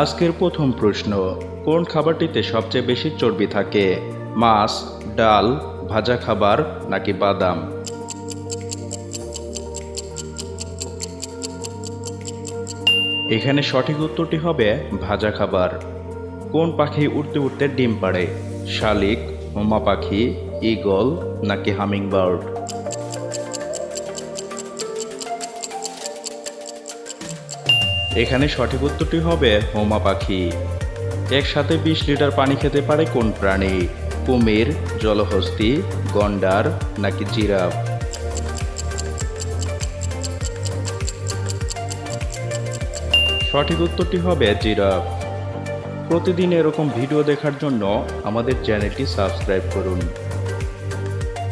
আজকের প্রথম প্রশ্ন, কোন খাবারটিতে সবচেয়ে বেশি চর্বি থাকে? মাছ, ডাল, ভাজা খাবার নাকি বাদাম? এখানে সঠিক উত্তরটি হবে ভাজা খাবার। কোন পাখি উড়তে উড়তে ডিম পাড়ে? শালিক, হোমা পাখি, ঈগল নাকি হামিং এখানে সঠিক উত্তরটি হবে হোমা পাখি। একসাথে বিশ লিটার পানি খেতে পারে কোন প্রাণী? কুমির, জলহস্তি, গন্ডার নাকি জিরাফ? সঠিক উত্তরটি হবে জিরাফ। প্রতিদিন এরকম ভিডিও দেখার জন্য আমাদের চ্যানেলটি সাবস্ক্রাইব করুন।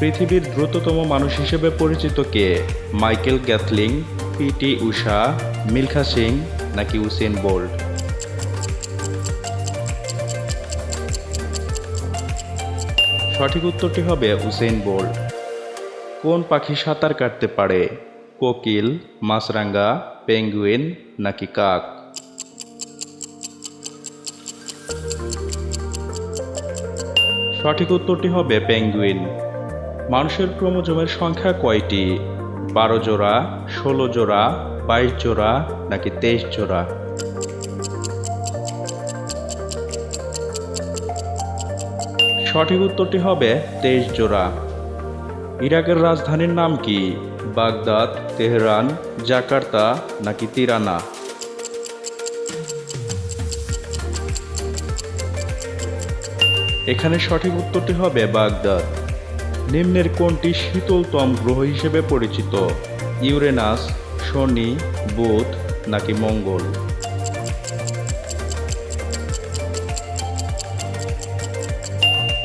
পৃথিবীর দ্রুততম মানুষ হিসেবে পরিচিত কে? মাইকেল গ্যাথলিং পিটি উষা, মিলখা সিং নাকি উসেন বোল্ট সঠিক উত্তরটি হবে উসেন বোল্ট কোন পাখি সাঁতার কাটতে পারে? কোকিল মাছরাঙ্গা পেঙ্গুইন নাকি কাক? সঠিক উত্তরটি হবে পেঙ্গুইন। মানুষের ক্রোমোজোমের সংখ্যা কয়টি? বারো জোড়া, ষোলো জোড়া বাইশ জোড়া নাকি তেইশ জোড়া? সঠিক উত্তরটি হবে তেইশ জোড়া। ইরাকের রাজধানীর নাম কি? বাগদাদ, তেহরান, জাকার্তা নাকি তিরানা? এখানে সঠিক উত্তরটি হবে বাগদাদ। নিম্নের কোনটি শীতলতম গ্রহ হিসেবে পরিচিত? ইউরেনাস শনি, বুধ নাকি মঙ্গল?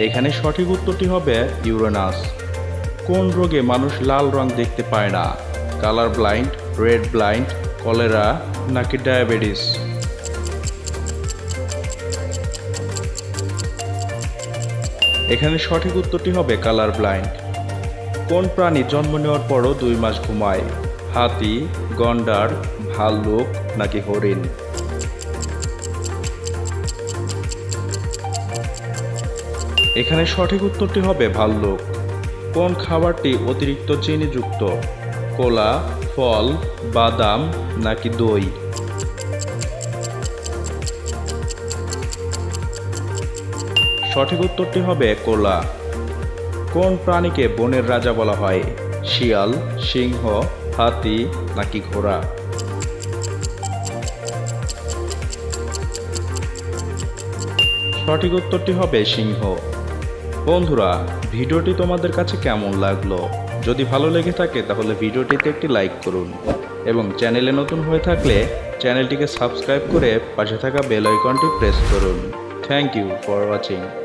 এখানে সঠিক উত্তরটি হবে ইউরেনাস। কোন রোগে মানুষ লাল রং দেখতে পায় না? Colour blind, red blind, cholera নাকি ডায়াবেটিস? এখানে সঠিক উত্তরটি হবে কালার ব্লাইন্ড। কোন প্রাণী জন্ম নেওয়ার পরও দুই মাস ঘুমায়? হাতি, গন্ডার, ভাল্লুক নাকি হরিণ? এখানে সঠিক উত্তরটি হবে ভাল্লুক। কোন খাবারটি অতিরিক্ত চিনিযুক্ত? কোলা, ফল, বাদাম নাকি দই? সঠিক উত্তরটি হবে কোলা। কোন প্রাণীকে বনের রাজা বলা হয়? শিয়াল, সিংহ হাতি নাকি ঘোড়া? সঠিক উত্তরটি হবে সিংহ। বন্ধুরা, ভিডিওটি তোমাদের কাছে কেমন লাগল? যদি ভালো লেগে থাকে, তাহলে ভিডিওটিতে একটি লাইক করুন এবং চ্যানেলে নতুন হয়ে থাকলে চ্যানেলটিকে সাবস্ক্রাইব করে পাশে থাকা বেল আইকনটি প্রেস করুন। Thank you for watching.